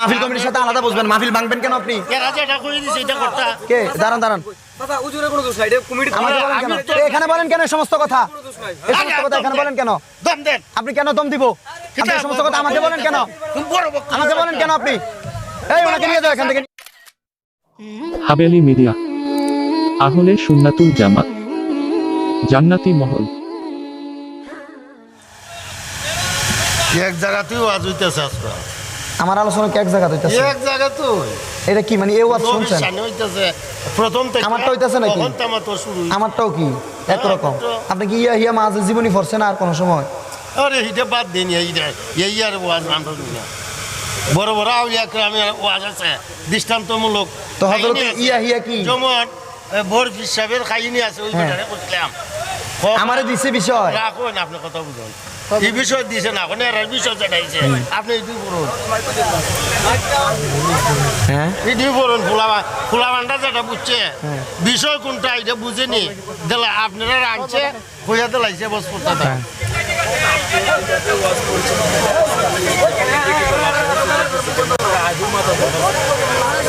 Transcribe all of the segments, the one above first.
মাহফিল কমিটির সাথে আলাদা বসবেন। মাহফিল ভাঙবেন কেন আপনি? কে দাঁড়ান দাঁড়ান। দাদা উজুরে কোনো দোষ নাই। এটা কমিটি আমাকে বলেন কেন? আমি তো- এ, এখানে বলেন কেন সমস্ত কথা? এই সমস্ত কথা এখানে বলেন কেন? আপনি কেন দম দিব? সমস্ত কথা আমাকে বলেন কেন? তুমি বড় বক্তব্য। আমাকে বলেন কেন আপনি? এই ওনাকে নিয়ে যাও এখান থেকে। হাবেলি মিডিয়া। আহলে সুন্নাতুল জামাত। জান্নাতি মহল। এক জায়গাতেও আজ হইতেছে আজকে আমার আলোচনা এক জায়গা হইতাছে? এক জায়গাতে এটা কি মানে এই ওয়াজ শুনছেন? প্রথম থেকে আমারটা হইতেছে নাকি? তো। আমারটাও কি? একরকম আপনি কি ইয়া হিয়া মাঝে জীবনী পড়ছেন আর কোন সময়? আরে হিটে বাদ দিন আর ওয়াজ আমরা না। বড় বড় আউলিয়া গ্রামের ওয়াজ আছে দৃষ্টান্তমূলক। তো হযরত ইয়া হিয়া কি? যেমন এ, ভোর হিসাবের কাহিনী আছে ওই হ্যাঁ। বেটারে বুঝলাম। আমারে দিছে বিষয়। রাখুন আপনি কথা বুঝুন। এই বিষয় দিছে না এর বিষয় যেটাইছে আপনি এটি করুন হ্যাঁ? এটি করুন ফুলাবা ফুলাবানটা যেটা বুঝছে। বিষয় কোনটা এটা বুঝেনি। দিলে আপনারা আনছে হইয়া দিলাইছে বস করতে হ্যাঁ।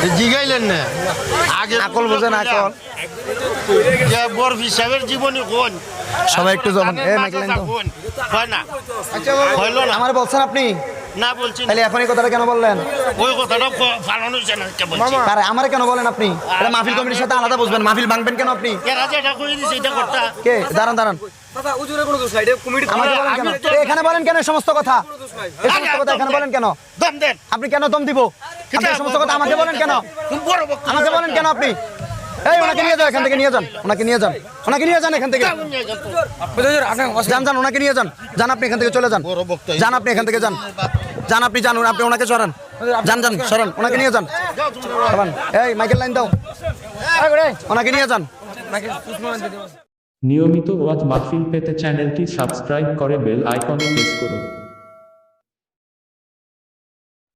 জিগাইলেন না। আগে আকল বোঝেন আকল। যে হিসাবের জীবনী কোন? সবাই একটু জমান এ আগের মাইকেল হয় না? হইল না আমার বলছেন আপনি? না বলছি তাহলে এখন এই কথাটা কেন বললেন? ওই কথাটা ফালানো হয়েছে না কে বলছি? আরে আমারে কেন বলেন আপনি? মাহফিল কমিটির সাথে আলাদা বসবেন মাহফিল ভাঙবেন কেন আপনি? এরা যেটা করে দিছে? এটা করতা? কে? দাঁড়ান দাঁড়ান। দাদা উজুরে কোনো দোষ নাই এটা কমিটি আমাকে বলেন কেন? আমি তো- এ, এখানে বলেন কেন সমস্ত কথা? এই সমস্ত কথা এখানে বলেন কেন? দম দেন। আপনি কেন দম দিব? আপনি সমস্ত কথা আমাকে বলেন কেন? তুমি বড় বক্তব্য আমাকে বলেন কেন আপনি? এই ওনাকে নিয়ে যান এখান থেকে নিয়ে যান ওনাকে নিয়ে যান ওনাকে নিয়ে যান এখান থেকে। যান যান ওনাকে নিয়ে যান যান আপনি এখান থেকে চলে যান। যান আপনি এখান থেকে যান। যান আপনি যান আপনি ওনাকে সরান। যান যান সরান ওনাকে নিয়ে যান। সরান। এই মাইকেল লাইন দাও। ওনাকে নিয়ে যান। নিয়মিত ওয়াজ মাহফিল পেতে চ্যানেলটি সাবস্ক্রাইব করে বেল আইকনে প্রেস করুন।